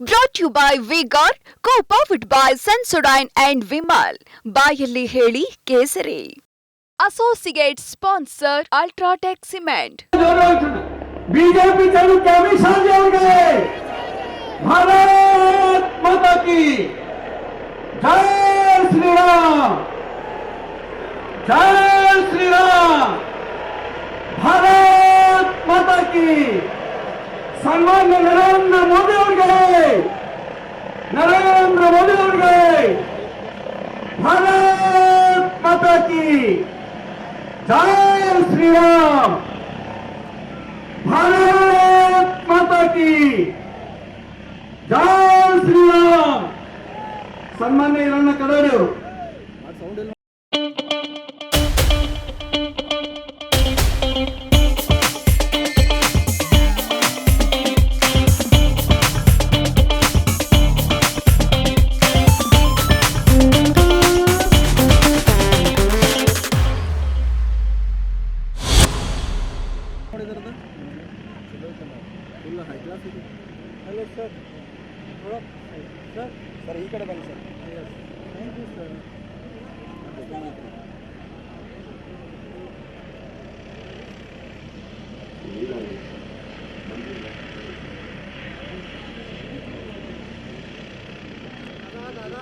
Brought you by vigour co powered by Sensodyne and Vimal ಬಾಯಲ್ಲಿ ಹೇಳಿ ಕೇಸರಿ associate sponsor UltraTech cement BJP चालू के अमित शाह जी ಅವ್ರಿಗೆ भारत माता की जय श्री राम जय श्री राम भारत माता की ಸನ್ಮಾನ್ಯ ನರೇಂದ್ರ ಮೋದಿ ಅವರಿಗೆ ನರೇಂದ್ರ ಮೋದಿ ಅವರಿಗೆ ಭಾರತ್ ಮಾತಾ ಕಿ ಜಯ ಶ್ರೀರಾಮ್ ಭಾರತ್ ಮಾತಾ ಕಿ ಜಯ ಶ್ರೀರಾಮ್ ಸನ್ಮಾನ್ಯ ಇರಣ್ಣ ಕಡೋಡು खडे करता फुल क्लास होती सर सर सर इकडे बघा सर। यू सर दादा दादा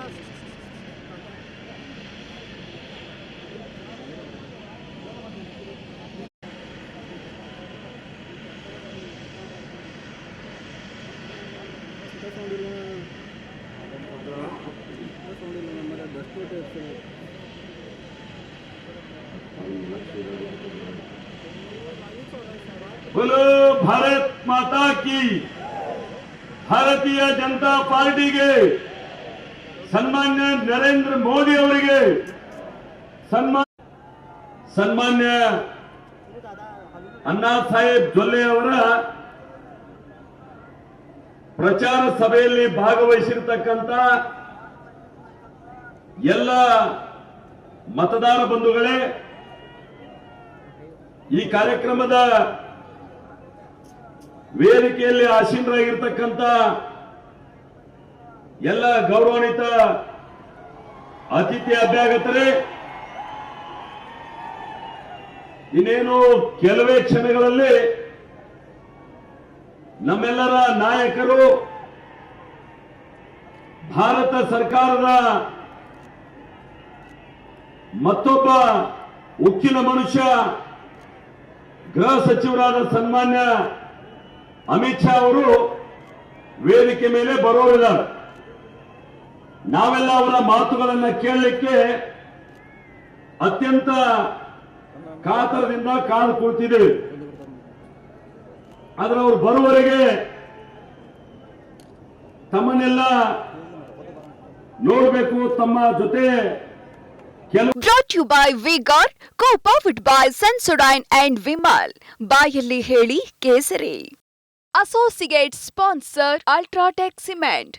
ಇಲ್ಲ ಸೌಂಡ್ ಇಲ್ಲ ನಮ್ಮಲ್ಲಿ ದಷ್ಟು ಇರ್ತದೆ बोलो भारत माता की ಭಾರತೀಯ ಜನತಾ ಪಾರ್ಟಿಗೆ ಸನ್ಮಾನ್ಯ ನರೇಂದ್ರ ಮೋದಿ ಅವರಿಗೆ ಸನ್ಮಾನ ಸನ್ಮಾನ್ಯ ಅಣ್ಣಾ ಸಾಹೇಬ್ ಜೊಲ್ಲೆ ಅವರ ಪ್ರಚಾರ ಸಭೆಯಲ್ಲಿ ಭಾಗವಹಿಸಿರ್ತಕ್ಕಂಥ ಎಲ್ಲ ಮತದಾರ ಬಂಧುಗಳೇ, ಈ ಕಾರ್ಯಕ್ರಮದ ವೇದಿಕೆಯಲ್ಲಿ ಆಸೀನರಾಗಿರ್ತಕ್ಕಂಥ ಎಲ್ಲ ಗೌರವಾನ್ವಿತ ಅತಿಥಿ ಅಭ್ಯಾಗತರೇ, ಇನ್ನೇನು ಕೆಲವೇ ಕ್ಷಣಗಳಲ್ಲಿ ನಮ್ಮೆಲ್ಲರ ನಾಯಕರು ಭಾರತ ಸರ್ಕಾರದ ಮತ್ತೊಬ್ಬ ಉಕ್ಕಿನ ಮನುಷ್ಯ, ಗೃಹ ಸಚಿವರಾದ ಸನ್ಮಾನ್ಯ ಅಮಿತ್ ಶಾ ಅವರು ವೇದಿಕೆ ಮೇಲೆ ಬರೋರಿದ್ದಾರೆ. ನಾವೆಲ್ಲ ಅವರ ಮಾತುಗಳನ್ನು ಕೇಳಲಿಕ್ಕೆ ಅತ್ಯಂತ ಕಾತರದಿಂದ ಕಾದು ಕುಳಿತಿದ್ದೇವೆ. ಆದ್ರೆ ಅವರು ಬರುವವರೆಗೆ ತಮ್ಮನ್ನೆಲ್ಲ ನೋಡಬೇಕು, ತಮ್ಮ ಜೊತೆ brought you by V-Guard co powered by Sensodyne and Vimal ಬಾಯಲ್ಲಿ ಹೇಳಿ ಕೇಸರಿ. Associate sponsor UltraTech cement